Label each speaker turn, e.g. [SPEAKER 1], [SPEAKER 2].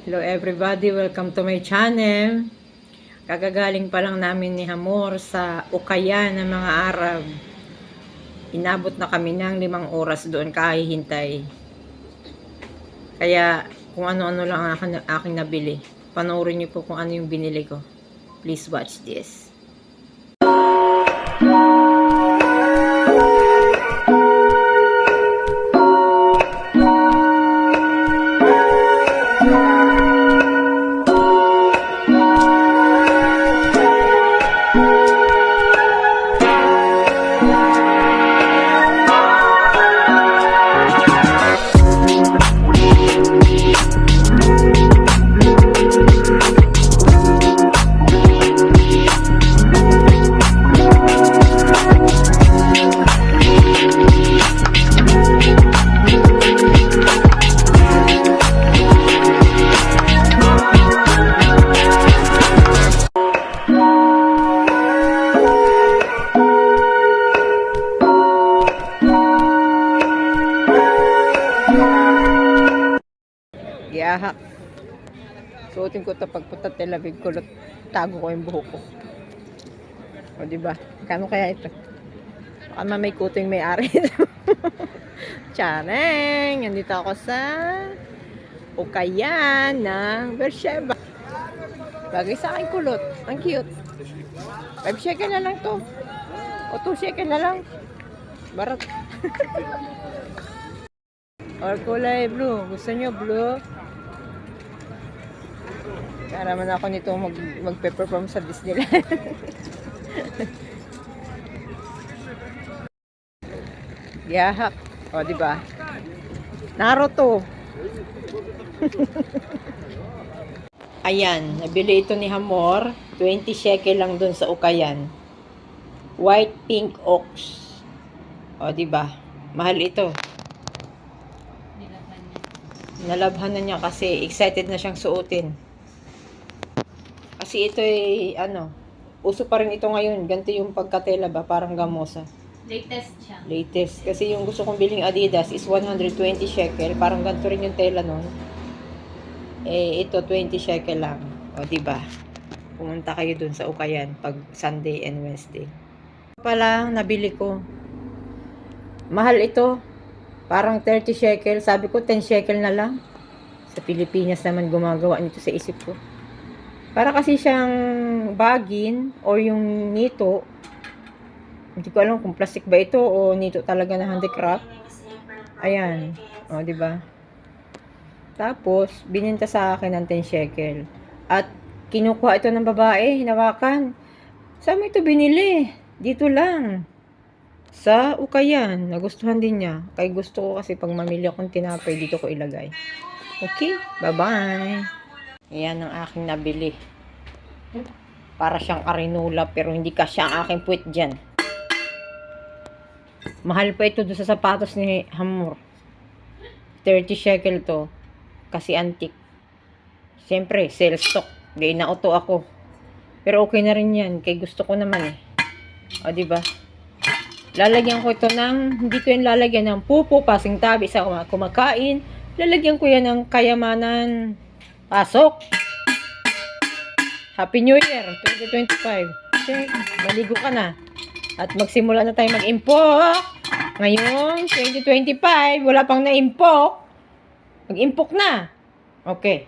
[SPEAKER 1] Hello everybody, welcome to my channel. Kagagaling pa lang namin ni Hamor sa Ukayan ng mga Arab. Inabot na kami ng limang oras doon kahihintay. Kaya kung ano-ano lang ang aking, aking nabili. Panoorin niyo po kung ano yung binili ko. Please watch this. Yahak. Suotin ko ito pagpunta Tel Aviv ko. Tago ko yung buhok ko. O, diba? Kano kaya ito? Baka mamay kuto yung may-ari. Chareng! Nandito ako sa Ukayan ng Beersheba. Bagay sa akin kulot. Ang cute. 5 shekel na lang to. O 2 shekel na lang. Barat. Or kulay blue. Gusto nyo blue? Para man ako nito mag, magpe-perform sa Disneyland. Yahak. O, di ba? Naruto. Ayan, nabili ito ni Hamor. 20 shekel lang dun sa Ukayan. White pink ox. O, di ba? Mahal ito. Nalabhan na niya kasi excited na siyang suotin. Kasi ito ay ano, uso pa rin ito ngayon. Ganito yung pagkatela ba, parang gamosa.
[SPEAKER 2] Latest siya.
[SPEAKER 1] Latest. Kasi yung gusto kong biling Adidas is 120 shekel. Parang ganito rin yung tela nun. Eh, ito 20 shekel lang. O, di ba? Pumunta kayo dun sa Ukayan pag Sunday and Wednesday. Pala, nabili ko. Mahal ito. Parang 30 shekel. Sabi ko, 10 shekel na lang. Sa Pilipinas naman gumagawa nito sa isip ko. Para kasi siyang bagin or yung nito. Hindi ko alam kung plastic ba ito o nito talaga na handicraft. Ayan. O, di ba? Tapos, bininta sa akin ng 10 shekel. At kinukuha ito ng babae, hinawakan. Saan mo ito binili? Dito lang. Sa Ukayan. Nagustuhan din niya. Kaya gusto ko kasi pag mamili akong tinapay, dito ko ilagay. Okay, bye-bye. Ayan ang aking nabili. Para siyang arinula pero hindi kasya ang aking puwit dyan. Mahal pa ito doon sa sapatos ni Hamur. 30 shekel to. Kasi antique. Siyempre, sale stock. Di nauto ako. Pero okay na rin yan. Kay gusto ko naman eh. O, di ba? Lalagyan ko ito ng, hindi ko yan lalagyan ng pupo, pasing tabi sa kuma- kumakain. Lalagyan ko yan ng kayamanan. Pasok! Happy New Year 2025. Kasi maligo ka na. At magsimula na tayo mag-impok. Ngayon, 2025, wala pang na-impok. Mag-impok na. Okay.